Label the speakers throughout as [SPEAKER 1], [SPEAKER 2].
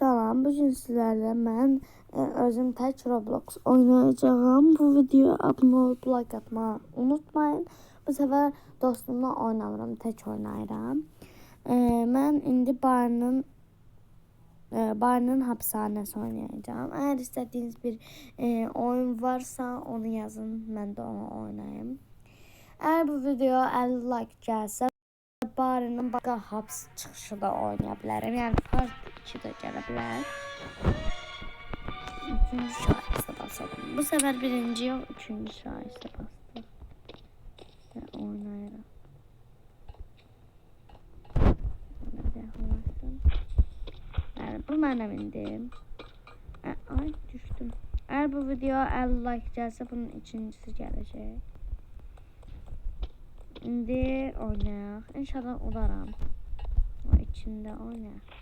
[SPEAKER 1] Salam, bu gün sizlərlə mən e, özüm tək Roblox oynayacağam. Bu videoya abunə olub like atmağı unutmayın. Bu səfər dostumla oynamıram, tək oynayıram. E, mən indi Barnın e, Barnın hapishanəsi oynayacağam. Əgər bir e, oyun varsa onu yazın, mən də onu oynayım. Eğer bu video 50 like gelse Barının başka haps çıkışı da oynayabilirim. Yani part 2 de gelebilir. Üçüncü şahise basalım. Bu sefer birinci yok, üçüncü şahise bastım. Ve oynayalım. Yani bu benim indim. E, Ay düştüm. Eğer bu video 50 like gelse bunun ikincisi gelecek. İndi oynayaq. İnşallah olaram. O içində oynayaq.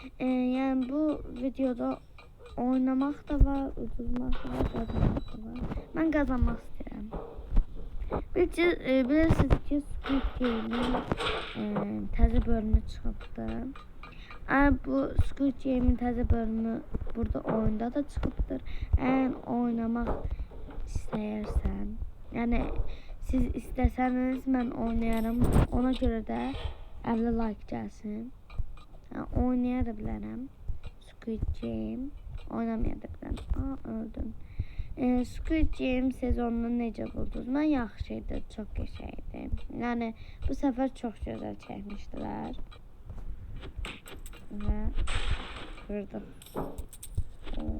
[SPEAKER 1] E, yəni bu videoda oynamaq da var, uduzmaq da var, qazanmaq da var. Mən qazanmaq istəyirəm. Bilirsiniz, e, bilirsiniz ki, Squid Game-in e, təzə bölümü çıxıbdı. Eğer bu Squid Game'in təzə bölümü burada oyunda da çıxıbdır. Eğer oynamaq istəyirsən, yəni siz istəsəniz mən oynayarım. Ona görə də 50 like gəlsin. Yəni, oynaya da bilərəm. Squid Game oynamaya da bilərəm. Aa, öldüm. E, Squid Game sezonunu necə buldunuz? Mən yaxşı idi, çox qəşəng idi. Yəni bu səfər çox gözəl çəkmişdilər. Və. Oo.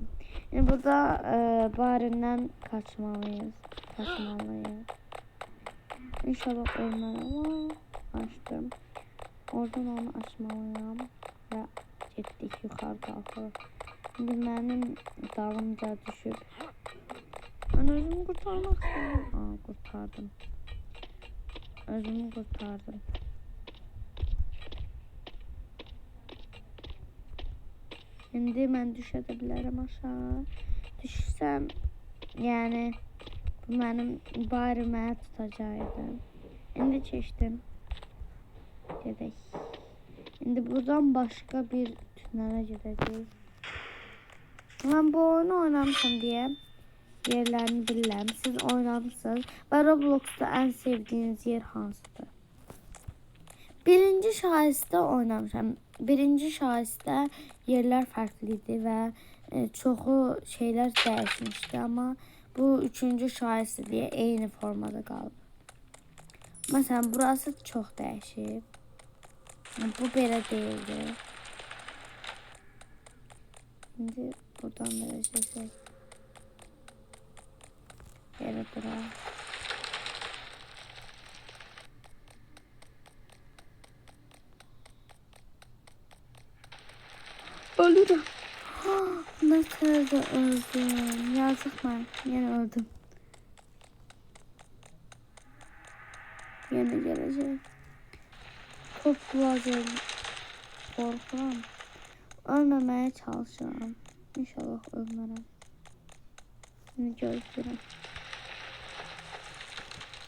[SPEAKER 1] Yəni burada e, barindən kaçmalıyız. Kaçmalıyız. İnşallah ölmem ama açtım. Oradan onu açmalıyam ve getdik yuxarı qalxırıq. İndi mənim dalımca düşüb. Mən özümü qurtarmaq istəyirəm. Aa, qurtardım. Özümü qurtardım. İndi mən düşə də bilərəm aşağı. Düşsəm, yəni bu mənim bari mənə tutacaqdı. İndi keçdim. Gedək. İndi buradan başqa bir tünələ gedəcəyik. Mən bu oyunu oynamışam deyə yerlərini bilirəm. Siz oynamısınız və Robloxda ən sevdiyiniz yer hansıdır? Birinci şahısda oynamışam. Birinci şahısda yerlər fərqli idi və e, çoxu şeylər dəyişmişdi, amma bu üçüncü şahısı diye eyni formada qalıb. Məsələn, burası çox dəyişib. Bu belə deyildi. İndi buradan verəcək. Yerə duraq. Ölürüm. Ne kadar da öldüm. Yazık ben. Yine öldüm. Yine gelecek. Çok lazım. Korkuyorum. Ölmemeye çalışıyorum. İnşallah ölmem. Şimdi gözlerim.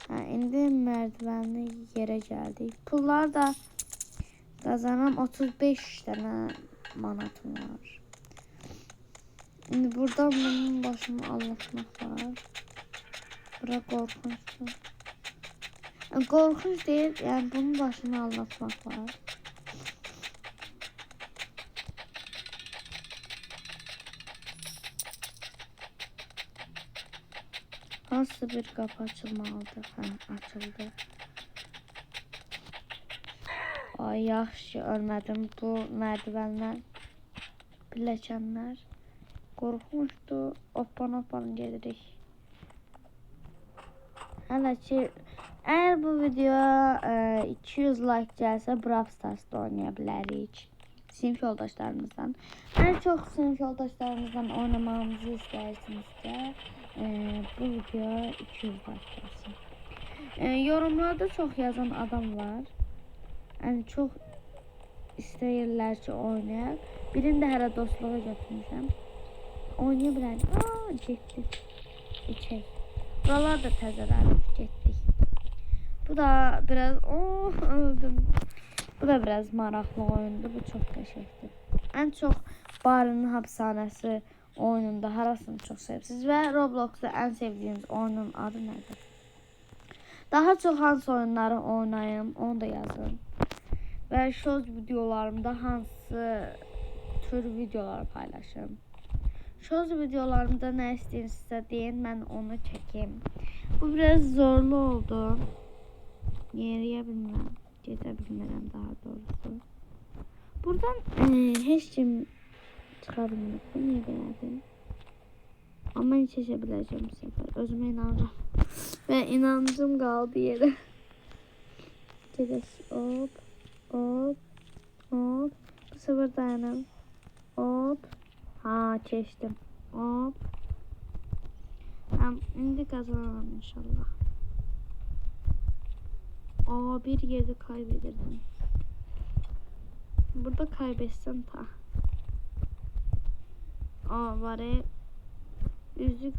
[SPEAKER 1] Ha, indi merdivenli yere geldik. Pullar da kazanan 35 tane manatım var. Şimdi burada bunun başını anlatmak var. Bura korkunçtu. Korkunç değil, yani bunun başını anlatmak var. Nasıl bir kapı açılmalıdır? Ha, açıldı. Ay yaxşı ölmədim. Bu mərdivenlər birləşənlər qorxmuşdu. Oppan oppan gedirik. Hələ ki əgər bu videoya e, 200 like gəlsə Brawl Stars'da oynaya bilərik. Sinif yoldaşlarımızdan. Ən çox sinif yoldaşlarımızdan oynamamızı istəyirsinizsə e, bu videoya 200 like gəlsin. E, yorumlarda çox yazan adam var. Yani çok istəyirlər ki oynayaq. Birini də hələ dostluğa götürmüşəm. Oynaya bilərik. Aa, getdik. İçək. Buralar da getdik. Bu da biraz oh öldüm. Bu da biraz maraqlı oyundu. Bu çox qəşəngdir. en çok Barının Hapishanesi oyununda harasını çok sevirsiniz ve Roblox'ta en sevdiğiniz oyunun adı nedir? Daha çok hansı oyunları oynayayım onu da yazın. Ve shows videolarımda hansı tür videolar paylaşırım. Shows videolarımda ne istəyirsinizsə deyin ben onu çekeyim. Bu biraz zorlu oldu. Yeriyə bilmirəm. Gedə bilmirəm daha doğrusu. Buradan e, heç kim çıxa bilmir. Bu belədir? Amma heç keçə biləcəm bu səfər. Özümə inanıram. Və inancım qaldı yerə. Gedək. Hop. Hop. Hop. Bu sefer dayanım. Hop. Ha geçtim. Hop. Tamam indi kazanalım inşallah. Aa bir yerde kaybederdim. Burada kaybetsem ta. Aa var ya. Yüzük.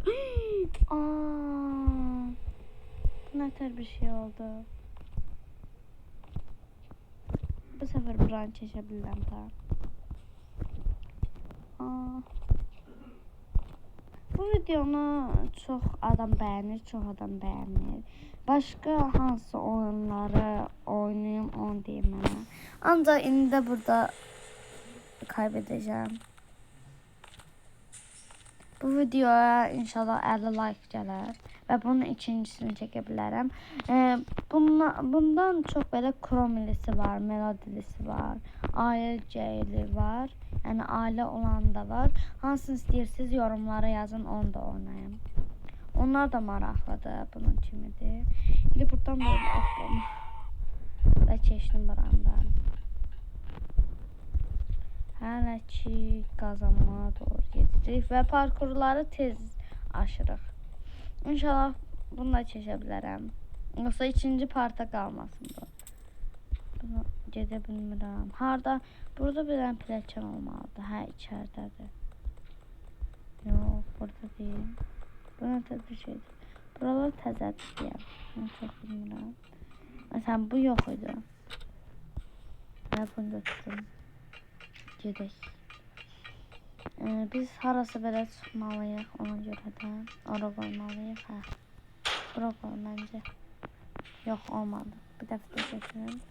[SPEAKER 1] Aa. Ne tür bir şey oldu. Bu sefer buranı çeşebilirim ta. Aa. Bu videonu çox adam bəyənir, çox adam bəyənmir. Başqa hansı oyunları oynayım onu deyim mənə. Ancaq indi də burada kaybedəcəm. Bu videoya inşallah 50 like gələr və bunun ikincisini çəkə bilərəm. Ee, bundan, bundan çox belə kromilisi var, melodilisi var, ailəcəyli var. Yəni ailə olan da var. Hansını istəyirsiniz yorumlara yazın, onu da oynayın. Onlar da maraqlıdır bunun kimidir. İndi buradan böyle oxum. Və keçdim burandan. Hələ ki qazanmağa doğru gedirik və parkurları tez aşırıq. İnşallah bunu da keçə bilərəm. Yoxsa ikinci parta qalmasın bu. Bunu gedə bilmirəm. Harda? Burada bir dənə pilləkən olmalıdır. Hə, içəridədir. Yox, burada deyil. Bu nə bir şeydir. Buralar təzədir deyəm. Mən çox bilmirəm. Məsələn, bu yox idi. Hə, bunu da tuttum. Gedək. Ee, biz harası belə çıxmalıyıq ona görə də. Ora qoymalıyıq, hə. Bura qoy məncə. Yox, olmadı. Bir dəfə də çəkirim.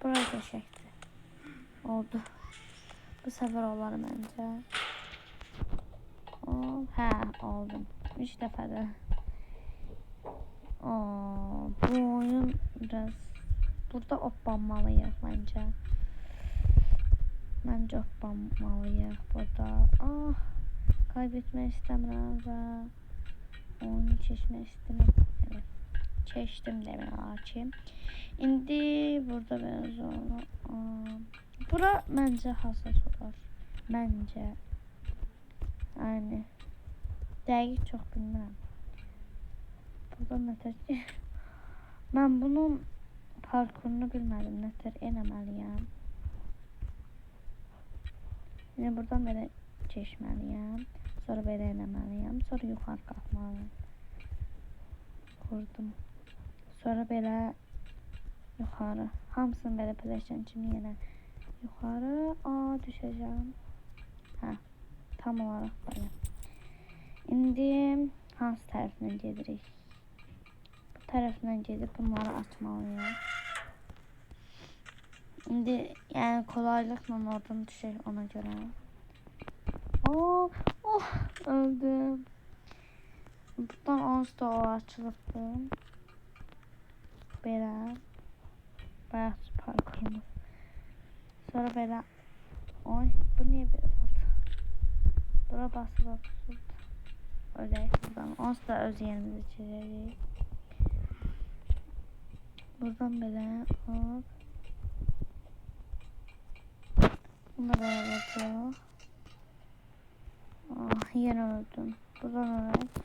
[SPEAKER 1] Bura qəşəkdir. Oldu. Bu sefer olar bence. Oh, hə, oldu. Üç dəfə də. Oo, bu oyun biraz burada oplanmalıyıq bence. Bence oplanmalıyıq burada. Ah, kaybetmək istəmirəm və oyunu keçmək istəmirəm. Evet. Keçdim demək olar ki. İndi burada biraz. Aa, Bura məncə hasar olar. Məncə. Yəni dəqiq çox bilmirəm. Burada nətər mən bunun parkurunu bilmədim. Nətər eləməliyəm. Yəni buradan belə keçməliyəm. Sonra belə eləməliyəm. Sonra yuxarı qalxmalıyım. Qurdum. Sonra belə yuxarı. Hamısını belə birləşən kimi yenə yuxarı. Aa, düşəcəm. Hə. Tam olaraq belə. İndi hansı tərəfindən gedirik? Bu tərəfindən gedib bunları açmalıyıq. İndi yəni kolaylıqla oradan düşək ona görə. Oh, oh, öldüm. Buradan onsuz da o açılıbdı. Belə. Bayaq parkurumuz. Sonra belə Oy, bu niyə belə oldu? Bura basılı tutuldu. Ölək buradan. Onsuz da öz yerimizi çəkəcəyik. Buradan belə hop. Bunu da vurduq. Ah, yenə öldüm. Buradan ölək.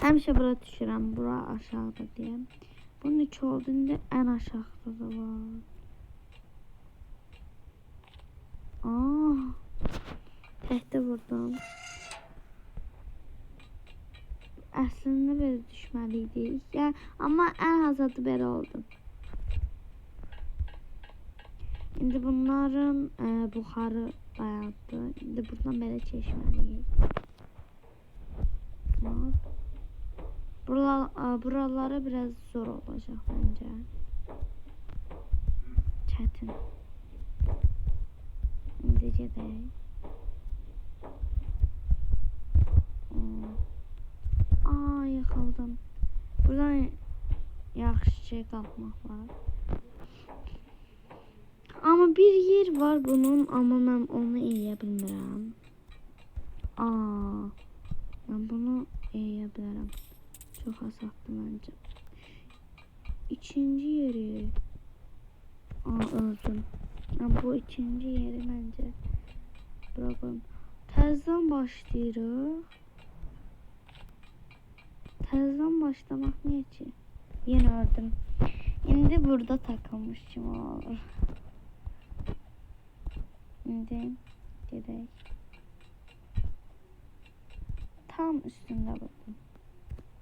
[SPEAKER 1] Həmişə bura düşürəm. Bura aşağıda deyəm. Bunun iki oldu. İndi ən aşağıda da var. Aa, təhdə vurdum. Əslində belə düşməliydik. Yəni, amma ən azadı belə oldu. İndi bunların e, buxarı dayandı. İndi buradan keçməliyik. Bax. Buralar, e, buraları biraz zor olacak bence. Çetin. Gedək. Hmm. Aa yıkıldım. Buradan yaxşı qalxmaq var. Ama bir yer var bunun ama ben onu eləyə bilmirəm. Aa. Ben bunu eləyə bilərəm. Çox asaddır məncə. İkinci yeri. Aa öldüm. Ben bu ikinci yeri məncə bura qoyum. Təzədən başlayırıq. Təzədən başlamaq niyə ki? Yenə öldüm. İndi burada takılmış kimi olur. İndi gedək. Tam üstündə vurdum.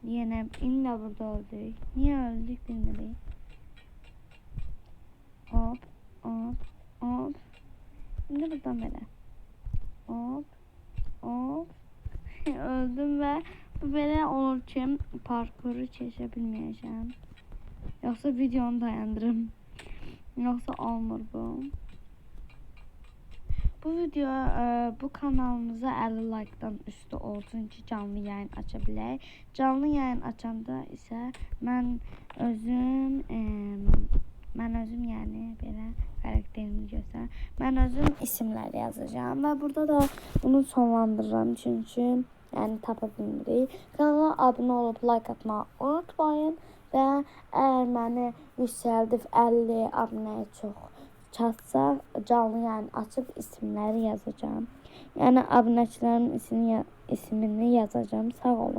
[SPEAKER 1] Yenə indi də burada öldük. Niyə öldük bilmirik. Hop, hop, hop. İndi buradan belə. Hop, hop. Öldüm və bu belə olur ki, parkuru keçə bilməyəcəm. Yoxsa videonu dayandırım. Yoxsa olmur bu. Bu video e, bu kanalımıza 50 like'dan üstü olsun ki canlı yayın aça. Canlı yayın açanda isə mən özüm e, mən özüm yəni belə karakterimi göstər. Mən özüm isimlər yazacağım və burada da bunu sonlandırıram çünki yəni tapa. Kanala abunə olub like atmağı unutmayın və əgər məni yüksəldib 50 abunəyə çox çatsa canlı yayın açıb isimləri yazacağım. Yəni abunəçilərin ismini, ismini yazacağım. Sağ olun.